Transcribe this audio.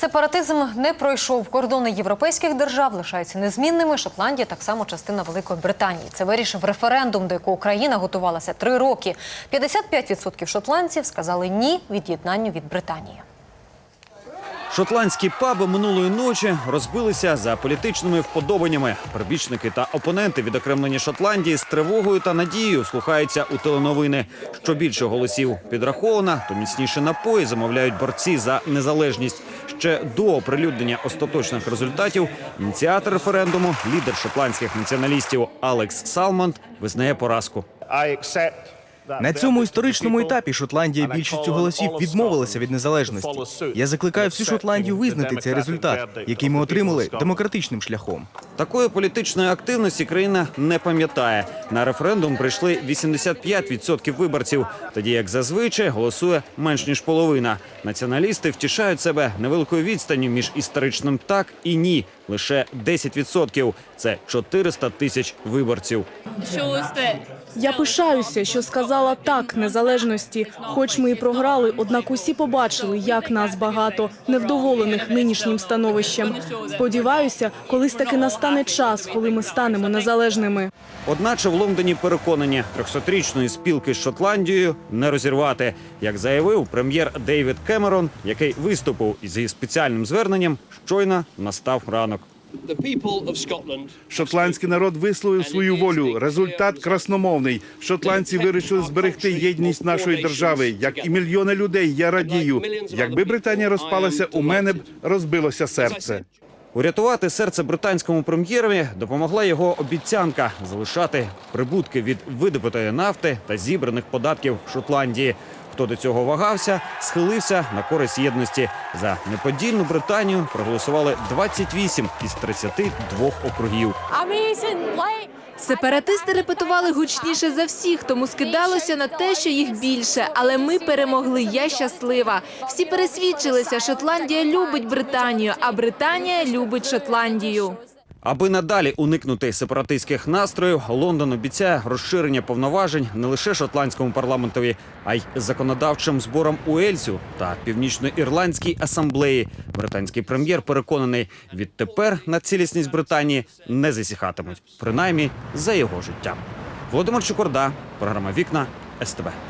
Сепаратизм не пройшов. Кордони європейських держав лишаються незмінними. Шотландія так само частина Великої Британії. Це вирішив референдум, до якого Україна готувалася три роки. 55% шотландців сказали ні від'єднанню від Британії. Шотландські паби минулої ночі розбилися за політичними вподобаннями. Прибічники та опоненти відокремлені Шотландії з тривогою та надією слухаються у теленовини. Що більше голосів підраховано, то міцніше напої замовляють борці за незалежність. Ще до оприлюднення остаточних результатів ініціатор референдуму, лідер шотландських націоналістів Алекс Салмонд, визнає поразку. На цьому історичному етапі Шотландія більшістю голосів відмовилася від незалежності. Я закликаю всю Шотландію визнати цей результат, який ми отримали демократичним шляхом. Такої політичної активності країна не пам'ятає. На референдум прийшли 85% виборців, тоді як зазвичай голосує менш ніж половина. Націоналісти втішають себе невеликою відстанню між історичним так і ні. Лише 10%. Це 400 тисяч виборців. Я пишаюся, що сказала так незалежності. Хоч ми і програли, однак усі побачили, як нас багато невдоволених нинішнім становищем. Сподіваюся, колись таки настане час, коли ми станемо незалежними. Одначе в Лондоні переконані, 300-річної спілки з Шотландією не розірвати. Як заявив прем'єр Дейвід Кемерон, який виступив зі спеціальним зверненням, щойно настав ранок. Шотландський народ висловив свою волю. Результат красномовний. Шотландці вирішили зберегти єдність нашої держави. Як і мільйони людей, я радію. Якби Британія розпалася, у мене б розбилося серце. Урятувати серце британському прем'єрові допомогла його обіцянка залишати прибутки від видобутої нафти та зібраних податків Шотландії. Хто до цього вагався, схилився на користь єдності. За неподільну Британію проголосували 28 із 32 округів. Сепаратисти репетували гучніше за всіх, тому скидалося на те, що їх більше. Але ми перемогли. Я щаслива. Всі пересвідчилися, Шотландія любить Британію, а Британія любить Шотландію. Аби надалі уникнути сепаратистських настроїв, Лондон обіцяє розширення повноважень не лише шотландському парламентові, а й законодавчим зборам Уельсу та північноірландській асамблеї. Британський прем'єр переконаний, відтепер на цілісність Британії не засіхатимуть, принаймні за його життям. Володимир Чукорда, програма Вікна СТБ.